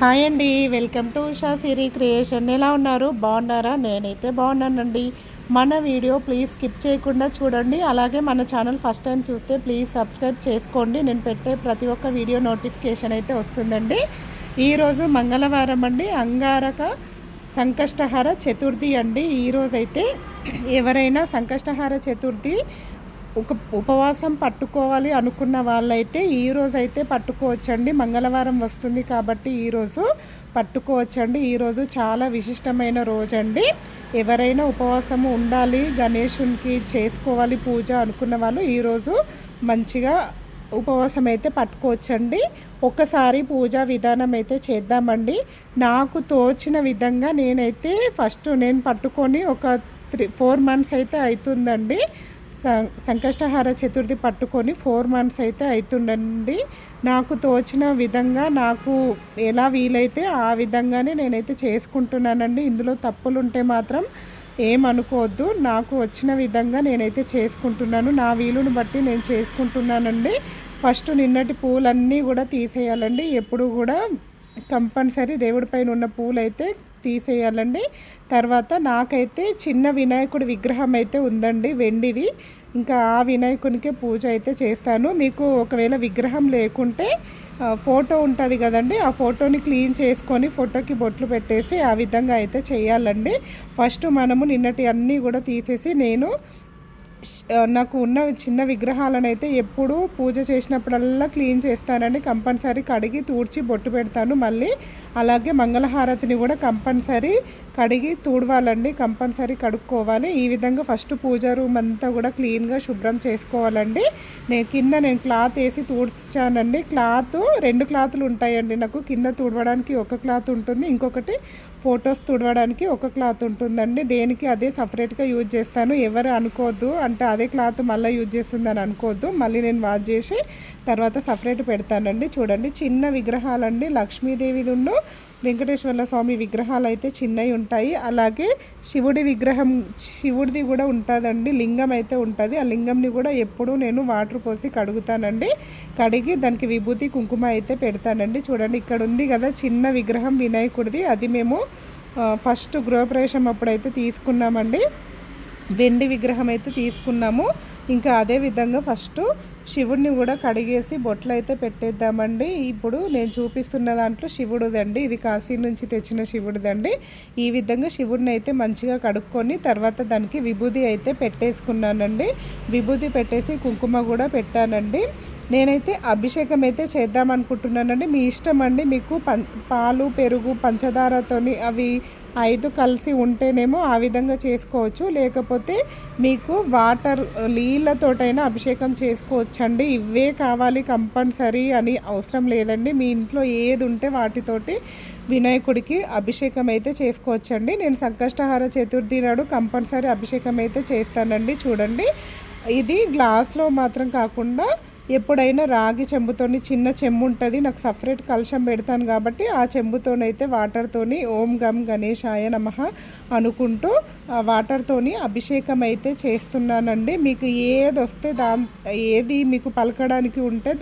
Hi అండి welcome to Usha Siri creation. ఎలా ఉన్నారు? బాగున్నారా? నేనైతే బాగున్నానండి. మన వీడియో ప్లీజ్ స్కిప్ చేయకుండా చూడండి. అలాగే మన ఛానల్ ఫస్ట్ టైం చూస్తే ప్లీజ్ సబ్స్క్రైబ్ చేసుకోండి. నేను పెట్టే ప్రతి ఒక్క వీడియో నోటిఫికేషన్ అయితే వస్తుందండి. ఈరోజు మంగళవారం అండి. అంగారక సంకష్టహార చతుర్థి అండి. ఈరోజైతే ఎవరైనా సంకష్టహార చతుర్థి ఒక ఉపవాసం పట్టుకోవాలి అనుకున్న వాళ్ళైతే ఈరోజు అయితే పట్టుకోవచ్చండి. మంగళవారం వస్తుంది కాబట్టి ఈరోజు పట్టుకోవచ్చండి. ఈరోజు చాలా విశిష్టమైన రోజండి. ఎవరైనా ఉపవాసము ఉండాలి గణేషునికి చేసుకోవాలి పూజ అనుకున్న వాళ్ళు ఈరోజు మంచిగా ఉపవాసం అయితే పట్టుకోవచ్చండి. ఒకసారి పూజా విధానం అయితే చేద్దామండి. నాకు తోచిన విధంగా నేనైతే ఫస్ట్ నేను పట్టుకొని ఒక త్రీ ఫోర్ మంత్స్ అయితే అవుతుందండి. సంకష్టహార చతుర్థి పట్టుకొని ఫోర్ మంత్స్ అయితే అవుతుండండి నాకు తోచిన విధంగా నాకు ఎలా వీలైతే ఆ విధంగానే నేనైతే చేసుకుంటున్నానండి. ఇందులో తప్పులు ఉంటే మాత్రం ఏమనుకోవద్దు. నాకు వచ్చిన విధంగా నేనైతే చేసుకుంటున్నాను. నా వీలును బట్టి నేను చేసుకుంటున్నానండి. ఫస్ట్ నిన్నటి పూలన్నీ కూడా తీసేయాలండి. ఎప్పుడు కూడా కంపల్సరీ దేవుడి పైన ఉన్న పూలు అయితే తీసేయాలండి. తర్వాత నాకైతే చిన్న వినాయకుడి విగ్రహం అయితే ఉందండి వెండిది. ఇంకా ఆ వినాయకునికే పూజ అయితే చేస్తాను. మీకు ఒకవేళ విగ్రహం లేకుంటే ఫోటో ఉంటుంది కదండి ఆ ఫోటోని క్లీన్ చేసుకొని ఫోటోకి బొట్లు పెట్టేసి ఆ విధంగా అయితే చేయాలండి. ఫస్ట్ మనము నిన్నటి అన్నీ కూడా తీసేసి నేను నాకు ఉన్న చిన్న విగ్రహాలను అయితే ఎప్పుడూ పూజ చేసినప్పుడల్లా క్లీన్ చేస్తానండి. కంపల్సరీ కడిగి తూడ్చి బొట్టు పెడతాను మళ్ళీ. అలాగే మంగళహారతిని కూడా కంపల్సరీ కడిగి తూడవాలండి కంపల్సరీ కడుక్కోవాలి. ఈ విధంగా ఫస్ట్ పూజ రూమ్ అంతా కూడా క్లీన్గా శుభ్రం చేసుకోవాలండి. నేను కింద నేను క్లాత్ వేసి తూడ్చానండి. క్లాత్ రెండు క్లాతులు ఉంటాయండి నాకు. కింద తుడవడానికి ఒక క్లాత్ ఉంటుంది ఇంకొకటి ఫొటోస్ తుడవడానికి ఒక క్లాత్ ఉంటుందండి. దేనికి అదే సపరేట్గా యూజ్ చేస్తాను. ఎవరు అనుకోవద్దు అంటే అదే క్లాత్ మళ్ళీ యూజ్ చేస్తుందని అనుకోవద్దు మళ్ళీ నేను వాష్ చేసి తర్వాత సపరేట్ పెడతానండి. చూడండి చిన్న విగ్రహాలండి. లక్ష్మీదేవిది ఉండు వెంకటేశ్వర్ల స్వామి విగ్రహాలు అయితే చిన్నవి ఉంటాయి. అలాగే శివుడి విగ్రహం శివుడిది కూడా ఉంటుందండి. లింగం అయితే ఉంటుంది. ఆ లింగంని కూడా ఎప్పుడూ నేను వాటర్ పోసి కడుగుతానండి. కడిగి దానికి విభూతి కుంకుమ అయితే పెడతానండి. చూడండి ఇక్కడ ఉంది కదా చిన్న విగ్రహం వినాయకుడిది. అది మేము ఫస్ట్ గృహప్రవేశం అప్పుడైతే తీసుకున్నామండి. వెండి విగ్రహం అయితే తీసుకున్నాము. ఇంకా అదే విధంగా ఫస్ట్ శివుడిని కూడా కడిగేసి బొట్లు అయితే పెట్టేద్దామండి. ఇప్పుడు నేను చూపిస్తున్న దాంట్లో శివుడుదండి ఇది కాశీ నుంచి తెచ్చిన శివుడుదండి. ఈ విధంగా శివుడిని అయితే మంచిగా కడుక్కొని తర్వాత దానికి విభూది అయితే పెట్టేసుకున్నానండి. విభూది పెట్టేసి కుంకుమ కూడా పెట్టానండి. నేనైతే అభిషేకం అయితే చేద్దాం అనుకుంటున్నానండి మీ ఇష్టం అండి మీకు పాలు పెరుగు పంచదారతోని అవి ఐదు కలిసి ఉంటేనేమో ఆ విధంగా చేసుకోవచ్చు. లేకపోతే మీకు వాటర్ నీళ్ళతోటైనా అభిషేకం చేసుకోవచ్చండి. ఇవే కావాలి కంపల్సరీ అని అవసరం లేదండి. మీ ఇంట్లో ఏది ఉంటే వాటితోటి వినాయకుడికి అభిషేకం అయితే చేసుకోవచ్చండి. నేను సంకష్టహార చతుర్థి నాడు కంపల్సరీ అభిషేకం అయితే చేస్తానండి. చూడండి. ఇది గ్లాస్లో మాత్రం కాకుండా ఎప్పుడైనా రాగి చెంబుతోని చిన్న చెంబు ఉంటుంది నాకు సపరేట్ కలశం పెడతాను కాబట్టి ఆ చెంబుతోనైతే వాటర్తోని ఓం గమ్ గణేశాయ నమ అనుకుంటూ వాటర్తోని అభిషేకం అయితే చేస్తున్నానండి. మీకు ఏది వస్తే దా ఏది మీకు పలకడానికి ఉంటే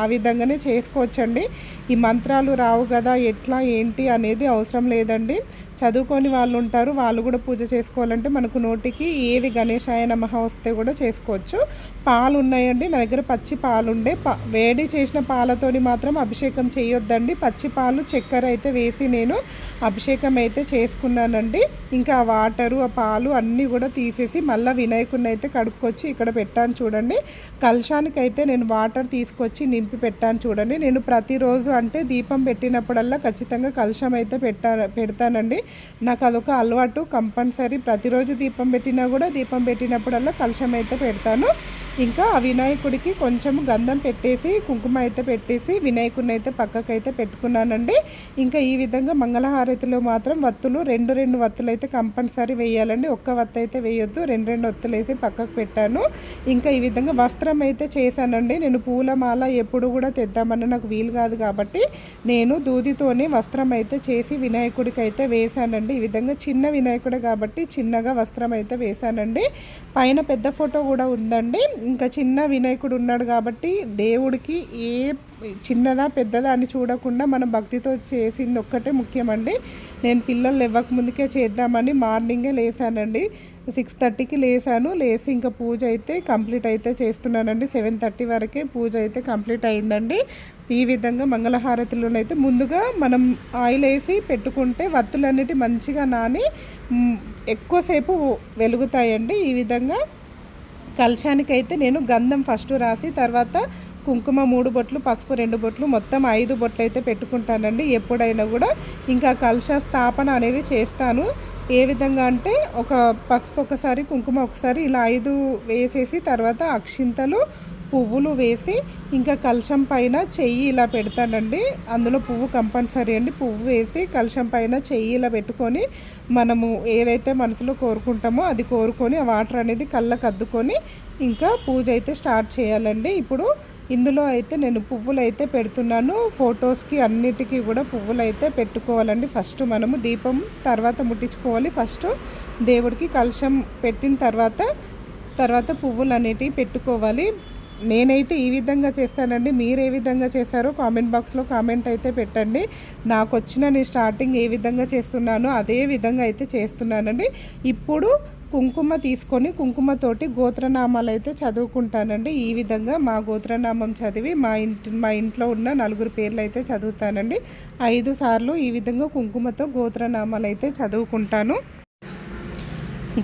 ఆ విధంగానే చేసుకోవచ్చండి. ఈ మంత్రాలు రావు కదా ఎట్లా ఏంటి అనేది అవసరం లేదండి. చదువుకొని వాళ్ళు ఉంటారు వాళ్ళు కూడా పూజ చేసుకోవాలంటే మనకు నోటికి ఏది గణేశాయ నమః వస్తే కూడా చేసుకోవచ్చు. పాలు ఉన్నాయండి నా దగ్గర పచ్చి పాలు ఉండే వేడి చేసిన పాలతోని మాత్రం అభిషేకం చేయొద్దండి. పచ్చి పాలు చక్కెర అయితే వేసి నేను అభిషేకం అయితే చేసుకున్నానండి. ఇంకా ఆ వాటరు ఆ పాలు అన్నీ కూడా తీసేసి మళ్ళీ వినాయకుడిని అయితే కడుక్కొచ్చి ఇక్కడ పెట్టాను చూడండి. కలశానికి అయితే నేను వాటర్ తీసుకొచ్చి నింపి పెట్టాను చూడండి. నేను ప్రతిరోజు అంటే దీపం పెట్టినప్పుడల్లా ఖచ్చితంగా కలశం అయితే పెట్టా పెడతానండి. నాకు అదొక అలవాటు కంపల్సరీ. ప్రతిరోజు దీపం పెట్టినా కూడా దీపం పెట్టినప్పుడల్లా కలుషం అయితే పెడతాను. ఇంకా ఆ వినాయకుడికి కొంచెం గంధం పెట్టేసి కుంకుమ అయితే పెట్టేసి వినాయకుడిని అయితే పక్కకైతే పెట్టుకున్నానండి. ఇంకా ఈ విధంగా మంగళహారతిలో మాత్రం వత్తులు రెండు రెండు వత్తులు అయితే కంపల్సరీ వేయాలండి. ఒక్క వత్త అయితే వేయొద్దు రెండు రెండు వత్తులు వేసి పక్కకు పెట్టాను. ఇంకా ఈ విధంగా వస్త్రం అయితే చేశానండి. నేను పూలమాల ఎప్పుడు కూడా తెద్దామని నాకు వీలు కాదు కాబట్టి నేను దూదితోనే వస్త్రం అయితే చేసి వినాయకుడికి అయితే వేశానండి. ఈ విధంగా చిన్న వినాయకుడు కాబట్టి చిన్నగా వస్త్రం అయితే వేశానండి. పైన పెద్ద ఫోటో కూడా ఉందండి. ఇంకా చిన్న వినాయకుడు ఉన్నాడు కాబట్టి దేవుడికి ఏ చిన్నదా పెద్దదా అని చూడకుండా మన భక్తితో చేసింది ఒక్కటే ముఖ్యమండి. నేను పిల్లలు ఇవ్వక ముందుకే చేద్దామని మార్నింగే లేసానండి. సిక్స్ థర్టీకి లేసాను. లేసి ఇంకా పూజ అయితే కంప్లీట్ అయితే చేస్తున్నానండి. సెవెన్ థర్టీ వరకే పూజ అయితే కంప్లీట్ అయిందండి. ఈ విధంగా మంగళహారతిలోనైతే ముందుగా మనం ఆయిల్ వేసి పెట్టుకుంటే వత్తులన్నిటి మంచిగా నాని ఎక్కువసేపు వెలుగుతాయండి. ఈ విధంగా కలశానికి అయితే నేను గంధం ఫస్ట్ రాసి తర్వాత కుంకుమ మూడు బొట్లు పసుపు రెండు బొట్లు మొత్తం ఐదు బొట్లు అయితే పెట్టుకుంటానండి. ఎప్పుడైనా కూడా ఇంకా కలశ స్థాపన అనేది చేస్తాను. ఏ విధంగా అంటే ఒక పసుపు ఒకసారి కుంకుమ ఒకసారి ఇలా ఐదు వేసేసి తర్వాత అక్షింతలు పువ్వులు వేసి ఇంకా కలశం పైన చెయ్యి ఇలా పెడతానండి. అందులో పువ్వు కంపల్సరీ అండి. పువ్వు వేసి కలశం పైన చెయ్యి ఇలా పెట్టుకొని మనము ఏదైతే మనసులో కోరుకుంటామో అది కోరుకొని ఆ వాటర్ అనేది కళ్ళకు అద్దుకొని ఇంకా పూజ అయితే స్టార్ట్ చేయాలండి. ఇప్పుడు ఇందులో అయితే నేను పువ్వులు అయితే పెడుతున్నాను. ఫొటోస్కి అన్నిటికీ కూడా పువ్వులు అయితే పెట్టుకోవాలండి. ఫస్ట్ మనము దీపం తర్వాత ముట్టించుకోవాలి. ఫస్ట్ దేవుడికి కలశం పెట్టిన తర్వాత తర్వాత పువ్వులు అనేటివి పెట్టుకోవాలి. నేనైతే ఈ విధంగా చేస్తానండి. మీరు ఏ విధంగా చేస్తారో కామెంట్ బాక్స్లో కామెంట్ అయితే పెట్టండి. నాకు వచ్చిన నేను స్టార్టింగ్ ఏ విధంగా చేస్తున్నానో అదే విధంగా అయితే చేస్తున్నానండి. ఇప్పుడు కుంకుమ తీసుకొని కుంకుమతోటి గోత్రనామాలు అయితే చదువుకుంటానండి. ఈ విధంగా మా గోత్రనామం చదివి మా ఇంటి మా ఇంట్లో ఉన్న నలుగురు పేర్లు అయితే చదువుతానండి. ఐదు సార్లు ఈ విధంగా కుంకుమతో గోత్రనామాలు అయితే చదువుకుంటాను.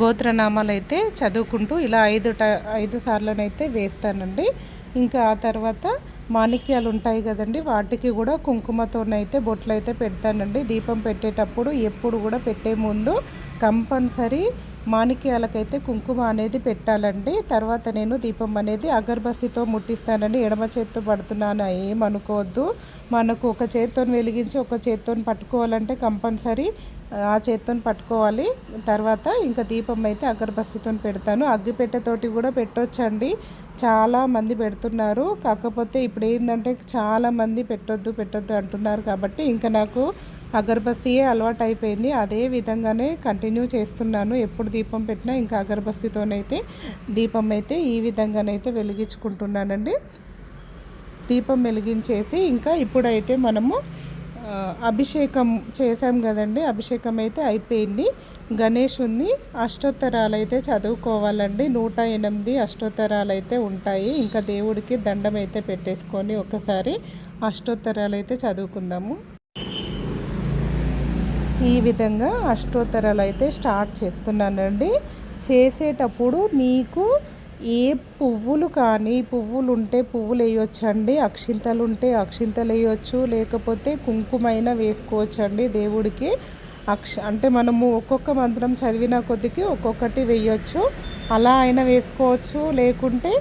గోత్రనామాలు అయితే చదువుకుంటూ ఇలా ఐదు ట ఐదు సార్లనైతే వేస్తానండి. ఇంకా ఆ తర్వాత మాణిక్యాలు ఉంటాయి కదండి వాటికి కూడా కుంకుమతోనైతే బొట్లు అయితే పెడతానండి. దీపం పెట్టేటప్పుడు ఎప్పుడు కూడా పెట్టే ముందు కంపల్సరీ మాణిక్యాలకైతే కుంకుమ అనేది పెట్టాలండి. తర్వాత నేను దీపం అనేది అగర్బస్తితో ముట్టిస్తానండి. ఎడమ చేత్తో పడుతున్నాను ఏమనుకోవద్దు. మనకు ఒక చేత్తో వెలిగించి ఒక చేత్తో పట్టుకోవాలంటే కంపల్సరీ ఆ చేత్తో పట్టుకోవాలి. తర్వాత ఇంకా దీపం అయితే అగరబస్తితో పెడతాను. అగ్గిపెట్టెతోటి కూడా పెట్టొచ్చండి. చాలా మంది పెడుతున్నారు. కాకపోతే ఇప్పుడు ఏంటంటే చాలా మంది పెట్టొద్దు పెట్టొద్దు అంటున్నారు కాబట్టి ఇంకా నాకు అగరబస్తీయే అలవాటు అయిపోయింది అదే విధంగానే కంటిన్యూ చేస్తున్నాను. ఎప్పుడు దీపం పెట్టినా ఇంకా అగరబస్తీతోనైతే దీపం అయితే ఈ విధంగానైతే వెలిగించుకుంటున్నానండి. దీపం వెలిగించేసి ఇంకా ఇప్పుడైతే మనము అభిషేకం చేసాం కదండి. అభిషేకం అయితే అయిపోయింది. గణేషుని అష్టోత్తరాలు అయితే చదువుకోవాలండి. నూట ఎనిమిది అష్టోత్తరాలు అయితే ఉంటాయి. ఇంకా దేవుడికి దండం అయితే పెట్టేసుకొని ఒకసారి అష్టోత్తరాలు అయితే చదువుకుందాము. ఈ విధంగా అష్టోత్తరాలు అయితే స్టార్ట్ చేస్తున్నానండి. చేసేటప్పుడు మీకు ఏ పువ్వులు కానీ పువ్వులు ఉంటే పువ్వులు వేయొచ్చండి అక్షింతలు ఉంటే అక్షింతలు వేయొచ్చు లేకపోతే కుంకుమైన వేసుకోవచ్చండి దేవుడికి. అక్ష అంటే మనము ఒక్కొక్క మంత్రం చదివిన కొద్దికి ఒక్కొక్కటి వేయొచ్చు. అలా అయినా వేసుకోవచ్చు. లేకుంటే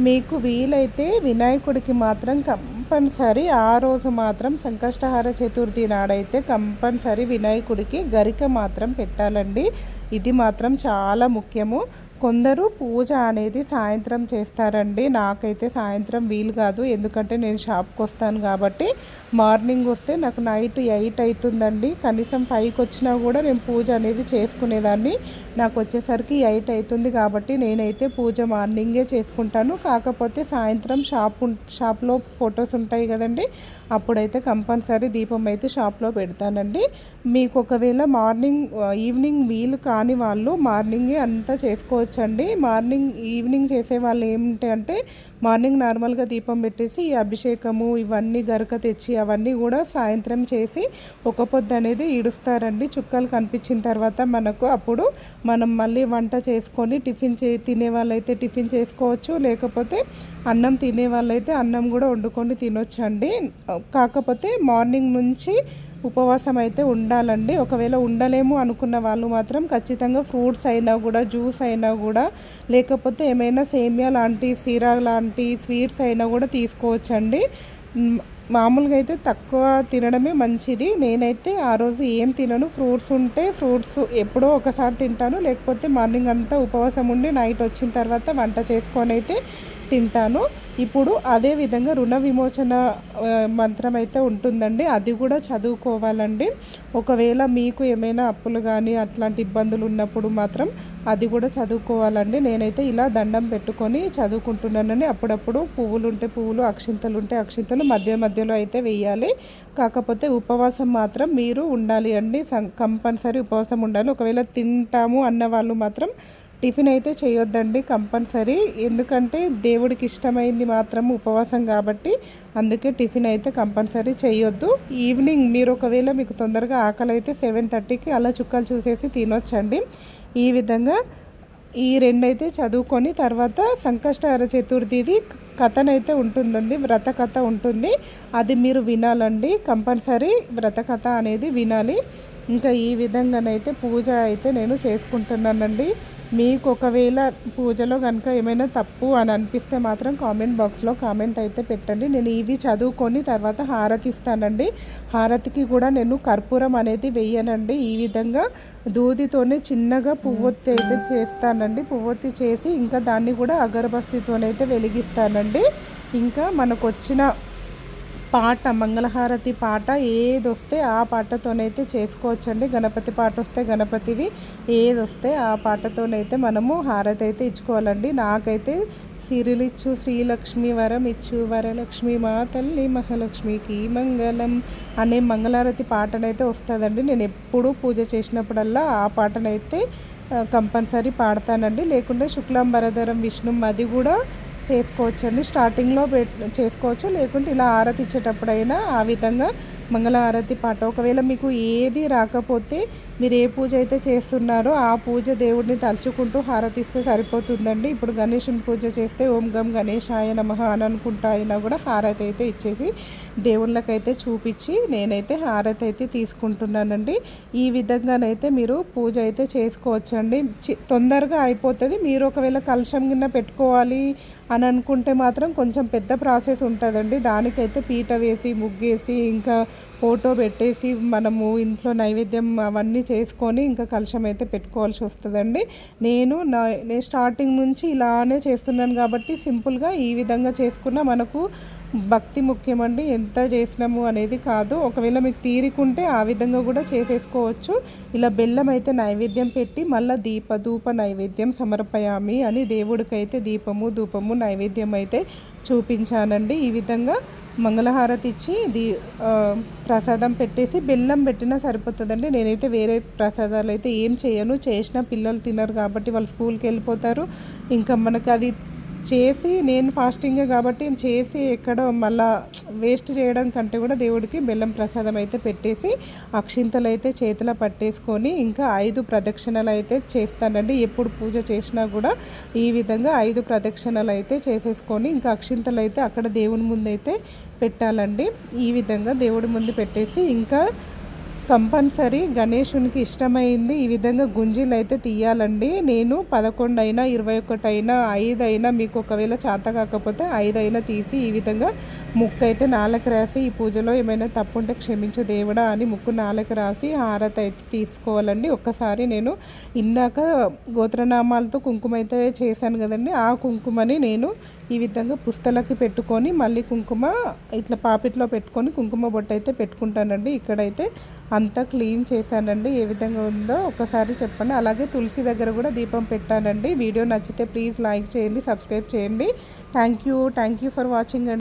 మీకు వీలైతే వినాయకుడికి మాత్రం కంపల్సరీ ఆ రోజు మాత్రం సంకష్టహార చతుర్థి నాడైతే కంపల్సరీ వినాయకుడికి గరిక మాత్రం పెట్టాలండి. ఇది మాత్రం చాలా ముఖ్యము. కొందరు పూజ అనేది సాయంత్రం చేస్తారండి. నాకైతే సాయంత్రం వీలు కాదు. ఎందుకంటే నేను షాప్కి వస్తాను కాబట్టి మార్నింగ్ వస్తే నాకు నైట్ ఎయిట్ అవుతుందండి కనీసం ఫైవ్కి వచ్చినా కూడా నేను పూజ అనేది చేసుకునేదాన్ని. నాకు వచ్చేసరికి ఎయిట్ అవుతుంది కాబట్టి నేనైతే పూజ మార్నింగే చేసుకుంటాను. కాకపోతే సాయంత్రం షాప్ షాప్లో ఫొటోస్ ఉంటాయి కదండి. అప్పుడైతే కంపల్సరీ దీపం అయితే షాప్లో పెడతానండి. మీకు ఒకవేళ మార్నింగ్ ఈవినింగ్ వీలు కాని వాళ్ళు మార్నింగే అంతా చేసుకోవచ్చు. చేసుకోవచ్చండి మార్నింగ్ ఈవినింగ్ చేసే వాళ్ళు ఏమిటి అంటే మార్నింగ్ నార్మల్గా దీపం పెట్టేసి ఈ అభిషేకము ఇవన్నీ గరక తెచ్చి అవన్నీ కూడా సాయంత్రం చేసి ఒక పొద్దు అనేది ఈడుస్తారండి. చుక్కలు కనిపించిన తర్వాత మనకు అప్పుడు మనం మళ్ళీ వంట చేసుకొని టిఫిన్ చే తినే వాళ్ళైతే టిఫిన్ చేసుకోవచ్చు. లేకపోతే అన్నం తినే వాళ్ళైతే అన్నం కూడా వండుకొని తినొచ్చండి. కాకపోతే మార్నింగ్ నుంచి ఉపవాసం అయితే ఉండాలండి. ఒకవేళ ఉండలేము అనుకున్న వాళ్ళు మాత్రం ఖచ్చితంగా ఫ్రూట్స్ అయినా కూడా జ్యూస్ అయినా కూడా లేకపోతే ఏమైనా సేమియా లాంటి సీరా లాంటి స్వీట్స్ అయినా కూడా తీసుకోవచ్చండి. మామూలుగా అయితే తక్కువ తినడమే మంచిది. నేనైతే ఆ రోజు ఏం తినను ఫ్రూట్స్ ఉంటే ఫ్రూట్స్ ఎప్పుడో ఒకసారి తింటాను. లేకపోతే మార్నింగ్ అంతా ఉపవాసం ఉండి నైట్ వచ్చిన తర్వాత వంట చేసుకొని అయితే తింటాను. ఇప్పుడు అదే విధంగా రుణ విమోచన మంత్రం అయితే ఉంటుందండి. అది కూడా చదువుకోవాలండి. ఒకవేళ మీకు ఏమైనా అప్పులు కానీ అట్లాంటి ఇబ్బందులు ఉన్నప్పుడు మాత్రం అది కూడా చదువుకోవాలండి. నేనైతే ఇలా దండం పెట్టుకొని చదువుకుంటున్నానండి. అప్పుడప్పుడు పువ్వులు ఉంటే పువ్వులు అక్షింతలు ఉంటే అక్షింతలు మధ్య మధ్యలో అయితే వేయాలి. కాకపోతే ఉపవాసం మాత్రం మీరు ఉండాలి అండి. కంపల్సరీ ఉపవాసం ఉండాలి. ఒకవేళ తింటాము అన్న వాళ్ళు మాత్రం టిఫిన్ అయితే చేయొద్దండి కంపల్సరీ. ఎందుకంటే దేవుడికి ఇష్టమైంది మాత్రం ఉపవాసం కాబట్టి అందుకే టిఫిన్ అయితే కంపల్సరీ చేయొద్దు. ఈవినింగ్ మీరు ఒకవేళ మీకు తొందరగా ఆకలి అయితే సెవెన్ థర్టీకి అలా చుక్కలు చూసేసి తినొచ్చండి. ఈ విధంగా ఈ రెండైతే చదువుకొని తర్వాత సంకష్టహర చతుర్థిది కథనైతే ఉంటుందండి వ్రత కథ ఉంటుంది. అది మీరు వినాలండి కంపల్సరీ వ్రత కథ అనేది వినాలి. ఇంకా ఈ విధంగానైతే పూజ అయితే నేను చేసుకుంటున్నానండి. మీకు ఒకవేళ పూజలో కనుక ఏమైనా తప్పు అని అనిపిస్తే మాత్రం కామెంట్ బాక్స్లో కామెంట్ అయితే పెట్టండి. నేను ఇవి చదువుకొని తర్వాత హారతి ఇస్తానండి. హారతికి కూడా నేను కర్పూరం అనేది వేయనండి. ఈ విధంగా దూదితోనే చిన్నగా పువ్వొత్తి అయితే చేస్తానండి. పువ్వొత్తి చేసి ఇంకా దాన్ని కూడా అగరబస్తీతోనైతే వెలిగిస్తానండి. ఇంకా మనకు వచ్చిన పాట మంగళహారతి పాట ఏది వస్తే ఆ పాటతోనైతే చేసుకోవచ్చండి. గణపతి పాట వస్తే గణపతిది ఏది వస్తే ఆ పాటతోనైతే మనము హారతి అయితే ఇచ్చుకోవాలండి. నాకైతే సిరిలిచ్చు శ్రీలక్ష్మి వరం ఇచ్చు వరలక్ష్మి మా తల్లి మహాలక్ష్మికి మంగళం అనే మంగళారతి పాటనైతే వస్తుందండి. నేను ఎప్పుడూ పూజ చేసినప్పుడల్లా ఆ పాటనైతే కంపల్సరీ పాడతానండి. లేకుంటే శుక్లాంబరధరం విష్ణు అది కూడా చేసుకోవచ్చండి. స్టార్టింగ్లో పె చేసుకోవచ్చు. లేకుంటే ఇలా ఆరతి ఇచ్చేటప్పుడైనా ఆ విధంగా మంగళ ఆరతి పాట. ఒకవేళ మీకు ఏది రాకపోతే మీరు ఏ పూజ అయితే చేస్తున్నారో ఆ పూజ దేవుడిని తలుచుకుంటూ హారతిస్తే సరిపోతుందండి. ఇప్పుడు గణేషుని పూజ చేస్తే ఓం గం గణేశాయ నమ అని అనుకుంటా అయినా కూడా హారతి అయితే ఇచ్చేసి దేవుళ్ళకైతే చూపించి నేనైతే హారతి అయితే తీసుకుంటున్నానండి. ఈ విధంగానైతే మీరు పూజ అయితే చేసుకోవచ్చండి. తొందరగా అయిపోతుంది. మీరు ఒకవేళ కలుషం కింద పెట్టుకోవాలి అని అనుకుంటే మాత్రం కొంచెం పెద్ద ప్రాసెస్ ఉంటుందండి. దానికైతే పీట వేసి ముగ్గేసి ఇంకా ఫోటో పెట్టేసి మనము ఇంట్లో నైవేద్యం అవన్నీ చేసుకొని ఇంకా కలుషం అయితే పెట్టుకోవాల్సి వస్తుందండి. నేను నా నేను స్టార్టింగ్ నుంచి ఇలానే చేస్తున్నాను కాబట్టి సింపుల్గా ఈ విధంగా చేసుకున్న మనకు భక్తి ముఖ్యమండి. ఎంత చేసినాము అనేది కాదు. ఒకవేళ మీకు తీరికుంటే ఆ విధంగా కూడా చేసేసుకోవచ్చు. ఇలా బెల్లం అయితే నైవేద్యం పెట్టి మళ్ళీ దీప ధూప నైవేద్యం సమర్పయామి అని దేవుడికైతే దీపము ధూపము నైవేద్యం అయితే చూపించానండి. ఈ విధంగా మంగళహారతి ఇచ్చి దీ ప్రసాదం పెట్టేసి బెల్లం పెట్టినా సరిపోతుందండి. నేనైతే వేరే ప్రసాదాలు అయితే ఏం చేయను. చేసినా పిల్లలు తినరు కాబట్టి వాళ్ళు స్కూల్కి వెళ్ళిపోతారు ఇంకా మనకు అది చేసి నేను ఫాస్టింగ్ కాబట్టి చేసి ఎక్కడో మళ్ళా వేస్ట్ చేయడం కంటే కూడా దేవుడికి బెల్లం ప్రసాదం అయితే పెట్టేసి అక్షింతలు అయితే చేతిలో పట్టేసుకొని ఇంకా ఐదు ప్రదక్షిణలు అయితే చేస్తానండి. ఎప్పుడు పూజ చేసినా కూడా ఈ విధంగా ఐదు ప్రదక్షిణలు అయితే చేసేసుకొని ఇంకా అక్షింతలు అయితే అక్కడ దేవుని ముందు అయితే పెట్టాలండి. ఈ విధంగా దేవుడి ముందు పెట్టేసి ఇంకా కంపల్సరీ గణేషునికి ఇష్టమైంది. ఈ విధంగా గుంజీలు అయితే తీయాలండి. నేను పదకొండు అయినా ఇరవై ఒకటి అయినా ఐదు అయినా మీకు ఒకవేళ చేత కాకపోతే ఐదు అయినా తీసి ఈ విధంగా ముక్కైతే అయితే నాలుగు రాసి ఈ పూజలో ఏమైనా తప్పు ఉంటే క్షమించు దేవుడా అని ముక్కు నాలుగు రాసి హారత అయితే తీసుకోవాలండి. ఒక్కసారి నేను ఇందాక గోత్రనామాలతో కుంకుమ అయితే చేశాను కదండి. ఆ కుంకుమని నేను ఈ విధంగా పుస్తలకి పెట్టుకొని మళ్ళీ కుంకుమ ఇట్లా పాపిట్లో పెట్టుకొని కుంకుమ బొట్టు అయితే పెట్టుకుంటానండి. ఇక్కడైతే అంతా క్లీన్ చేశానండి. ఏ విధంగా ఉందో ఒకసారి చెప్పండి. అలాగే తులసి దగ్గర కూడా దీపం పెట్టానండి. వీడియో నచ్చితే ప్లీజ్ లైక్ చేయండి సబ్స్క్రైబ్ చేయండి. Thank you. Thank you for watching అండి.